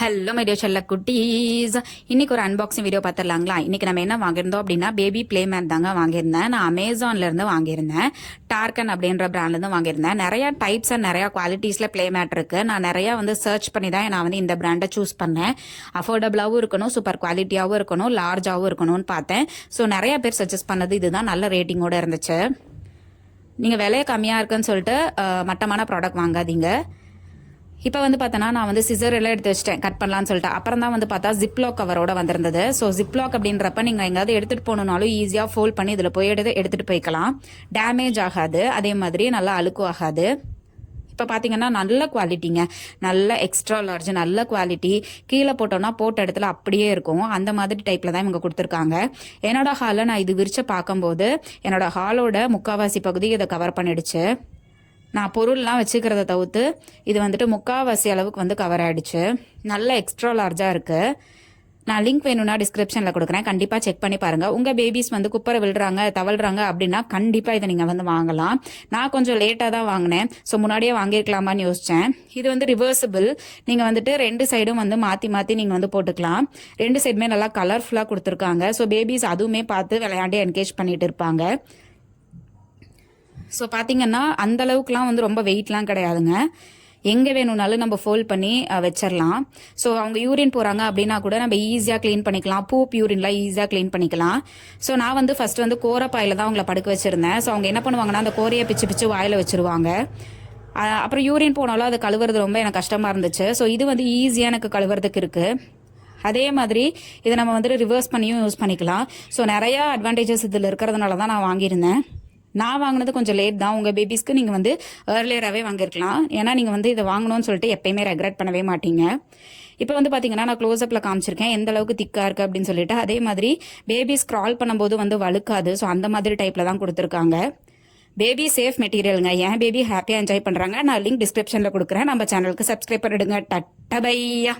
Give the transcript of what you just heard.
Hello மைடியோ செல்ல குட்டீஸ் இன்னைக்கு ஒரு அன்பாக்சிங் வீடியோ பார்த்துடலாங்களா? இன்னைக்கு நம்ம என்ன வாங்கியிருந்தோம் அப்படின்னா பேபி ப்ளே மேட் தாங்க வாங்கியிருந்தேன். நான் அமேசான்ல இருந்து வாங்கியிருந்தேன். டார்கன் அப்படின்ற பிராண்ட்லேருந்து வாங்கியிருந்தேன். நிறைய டைப்ஸ் அண்ட் நிறையா குவாலிட்டிஸில் ப்ளே மேட் இருக்கு. நான் நிறையா வந்து சர்ச் பண்ணி தான் நான் வந்து இந்த பிராண்டை சூஸ் பண்ணேன். அஃபோர்டபுளாகவும் இருக்கணும் சூப்பர் குவாலிட்டியாகவும் இருக்கணும் லார்ஜாகவும் இருக்கணும்னு பார்த்தேன். ஸோ நிறையா பேர் சஜஸ்ட் பண்ணது இதுதான். நல்ல ரேட்டிங்கோட இருந்துச்சு. நீங்கள் விலையை கம்மியாக இருக்குன்னு சொல்லிட்டு மட்டமான ப்ராடக்ட் வாங்காதீங்க. இப்போ வந்து பார்த்தோன்னா நான் வந்து சிசர் எல்லாம் எடுத்து வச்சிட்டேன். கட் பண்ணலாம்னு சொல்லிட்டு. அப்புறம் தான் வந்து பார்த்தா ஜிப்லாக் கவரோட வந்திருந்தது. ஸோ ஜிப்லாக் அப்படின்றப்ப நீங்கள் எங்கேயாவது எடுத்துகிட்டு போகணுன்னாலும் ஈஸியாக ஃபோல்ட் பண்ணி இதில் போய் எடுத்து எடுத்துகிட்டு போய்க்கலாம். டேமேஜ் ஆகாது. அதே மாதிரி நல்லா அழுக்கு ஆகாது. இப்போ பார்த்தீங்கன்னா நல்ல குவாலிட்டிங்க நல்ல எக்ஸ்ட்ரா லார்ஜ் நல்ல குவாலிட்டி கீழே போட்டோம்னா போட்ட இடத்துல அப்படியே இருக்கும். அந்த மாதிரி டைப்பில் தான் இவங்க கொடுத்துருக்காங்க. என்னோட ஹாலில் நான் இது விரித்து பார்க்கும்போது என்னோட ஹாலோட முக்காவாசி பகுதி இதை கவர் பண்ணிடுச்சு. நான் பொருள்லாம் வச்சுக்கிறத தவிர்த்து இது வந்துட்டு முக்காவாசி அளவுக்கு வந்து கவர் ஆகிடுச்சு நல்ல எக்ஸ்ட்ரா லார்ஜாக இருக்குது நான் லிங்க் வேணும்னா டிஸ்கிரிப்ஷனில் கொடுக்குறேன். கண்டிப்பாக செக் பண்ணி பாருங்கள் உங்கள் பேபிஸ் வந்து குப்பரை விழுறாங்க தவழ்கிறாங்க அப்படின்னா கண்டிப்பாக இதை நீங்கள் வந்து வாங்கலாம். நான் கொஞ்சம் லேட்டாக தான் வாங்கினேன். ஸோ முன்னாடியே வாங்கியிருக்கலாமான்னு யோசித்தேன் இது வந்து ரிவர்சிபிள் நீங்கள் வந்துட்டு ரெண்டு சைடும் வந்து மாற்றி மாற்றி நீங்கள் வந்து போட்டுக்கலாம். ரெண்டு சைடுமே நல்லா கலர்ஃபுல்லாக கொடுத்துருக்காங்க. ஸோ பேபிஸ் அதுவுமே பார்த்து விளையாண்டு என்கேஜ் பண்ணிகிட்டு இருப்பாங்க. ஸோ பார்த்தீங்கன்னா அந்த அளவுக்குலாம் வந்து ரொம்ப வெயிட்லாம் கிடையாதுங்க. எங்கே வேணும்னாலும் நம்ம ஃபோல்ட் பண்ணி வச்சிடலாம் ஸோ அவங்க யூரின் போகிறாங்க அப்படின்னா கூட நம்ம ஈஸியாக க்ளீன் பண்ணிக்கலாம். பூப் யூரின்லாம் ஈஸியாக க்ளீன் பண்ணிக்கலாம். ஸோ நான் வந்து ஃபர்ஸ்ட் வந்து கோரப்பாயில் தான் அவங்கள படுக்க வச்சுருந்தேன். ஸோ அவங்க என்ன பண்ணுவாங்கன்னா அந்த கோரையை பிச்சு பிச்சு வாயில் வச்சிருவாங்க. அப்புறம் யூரின் போனாலும் அது கழுவுறது ரொம்ப எனக்கு கஷ்டமாக இருந்துச்சு. ஸோ இது வந்து ஈஸியாக எனக்கு கழுவுறதுக்கு இருக்குது அதே மாதிரி இதை நம்ம வந்துட்டு ரிவர்ஸ் பண்ணியும் யூஸ் பண்ணிக்கலாம். ஸோ நிறையா அட்வான்டேஜஸ் இதில் இருக்கிறதுனால தான் நான் வாங்கியிருந்தேன். நான் வாங்கினது கொஞ்சம் லேட் தான். உங்கள் பேபிஸ்க்கு நீங்கள் வந்து ஏர்லியராகவே வாங்கியிருக்கலாம் ஏன்னா நீங்கள் வந்து இதை வாங்கணும்னு சொல்லிட்டு எப்பயுமே ரெக்ரெட் பண்ணவே மாட்டீங்க. இப்போ வந்து பார்த்தீங்கன்னா நான் க்ளோஸ்அப்பில் காமிச்சிருக்கேன். எந்த அளவுக்கு திக்காக இருக்குது அப்படின்னு சொல்லிட்டு. அதே மாதிரி பேபி ஸ்க்ரால் பண்ணும்போது வந்து வழுக்காது. ஸோ அந்த மாதிரி டைப்பில் தான் கொடுத்துருக்காங்க. பேபி சேஃப் மெட்டீரியலுங்க ஏன் பேபி ஹாப்பியாக என்ஜாய் பண்ணுறாங்க நான் லிங்க் டிஸ்கிரிப்ஷனில் கொடுக்குறேன். நம்ம சேனலுக்கு சப்ஸ்கிரைப் பண்ணிடுங்க. டட்டபையா!